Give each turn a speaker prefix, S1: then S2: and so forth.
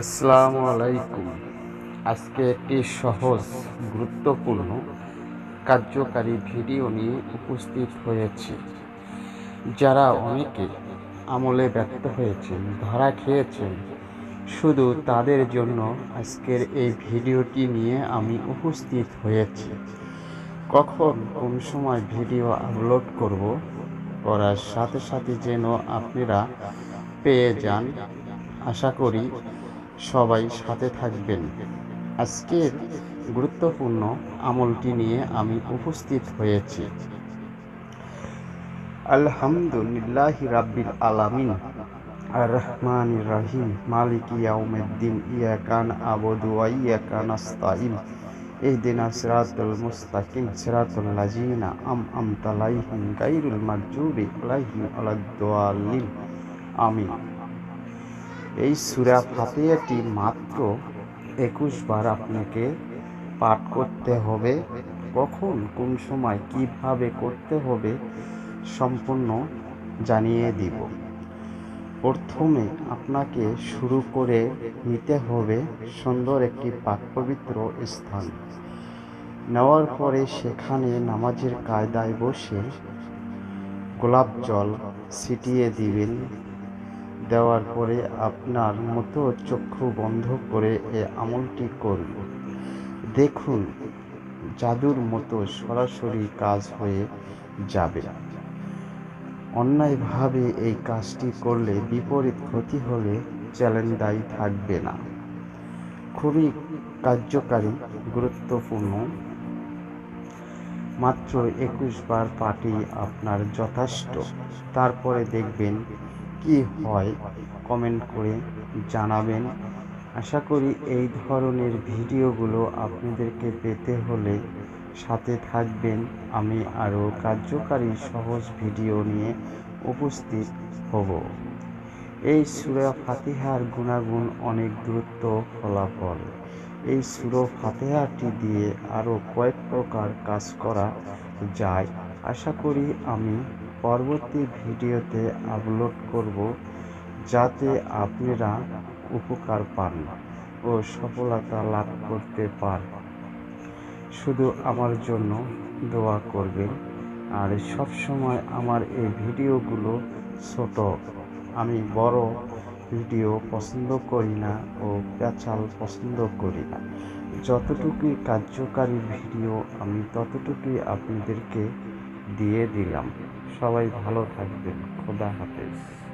S1: আসসালামু আলাইকুম। আজকে একটি সহজ, গুরুত্বপূর্ণ, কার্যকারী ভিডিও নিয়ে উপস্থিত হয়েছি। যারা অনেকে আমলে ব্যর্থ হয়েছেন, ধরা খেয়েছেন, শুধু তাদের জন্য আজকের এই ভিডিওটি নিয়ে আমি উপস্থিত হয়েছি। কখন কোন সময় ভিডিও আপলোড করব, করার সাথে সাথে যেন আপনারা পেয়ে যান, আশা করি সবাই সাথে থাকবেন। আজকের গুরুত্বপূর্ণ আমলটি নিয়ে আমি উপস্থিত হয়েছি। আলহামদুলিল্লাহ রাব্বিল আলামিন। আর রহমান রাহিম। মালিক ইয়াউমিদ্দিন। ইয়াকান আবুদু কান ইয়াকা নাস্তাইন ইহদিনা সিরাতাল মুস্তাকিম। সিরাতাল লাযিনা আম আমতালাইহিম গায়রুল মাগজুবি আলাইহিম ওয়ালাদ-দাল্লিন। আমিন। এই সুরা ফাতিহাটি মাত্র একুশ বার আপনাকে পাঠ করতে হবে। কখন, কোন সময়, কীভাবে করতে হবে সম্পূর্ণ জানিয়ে দিব। প্রথমে আপনাকে শুরু করে নিতে হবে সুন্দর একটি পাক পবিত্র স্থান। নেওয়ার পরে সেখানে নামাজের কায়দায় বসে গোলাপ জল ছিটিয়ে দিবেন। দেওয়ার পরে আপনার মতো চক্ষু বন্ধ করে এ আমলটি করব দেখুন, জাদুর মতো সরাসরি কাজ হয়ে যাবে। অন্যায়ভাবে এই কাজটি করলে বিপরীত ক্ষতি হলে চ্যালেঞ্জ দায়ী থাকবে না। খুবই কার্যকারী, গুরুত্বপূর্ণ। মাত্র একুশ বার পাটি আপনার যথেষ্ট। তারপরে দেখবেন কি হয় কমেন্ট করে জানাবেন। আশা করি এই ধরনের ভিডিওগুলো আপনাদেরকে পেতে হলে সাথে থাকবেন। আমি আরও কার্যকারী সহজ ভিডিও নিয়ে উপস্থিত হব। এই সুরা ফাতিহার গুণাগুণ অনেক দ্রুত ফলাফল। এই সুরো ফাতেহাটি দিয়ে আরও কয়েক প্রকার কাজ করা যায়। আশা করি আমি পরবর্তী ভিডিওতে আপলোড করব যাতে আপনারা উপকার পান ও সফলতা লাভ করতে পারেন শুধু আমার জন্য দোয়া করবেন। আর সব সময় আমার এই ভিডিওগুলো ছোট, আমি বড় ভিডিও পছন্দ করি না ও প্যাচাল পছন্দ করি না। যতটুকুই কার্যকারী ভিডিও আমি ততটুকুই আপনাদেরকে দিয়ে দিলাম। সবাই ভালো থাকবেন। খোদা হাফেজ।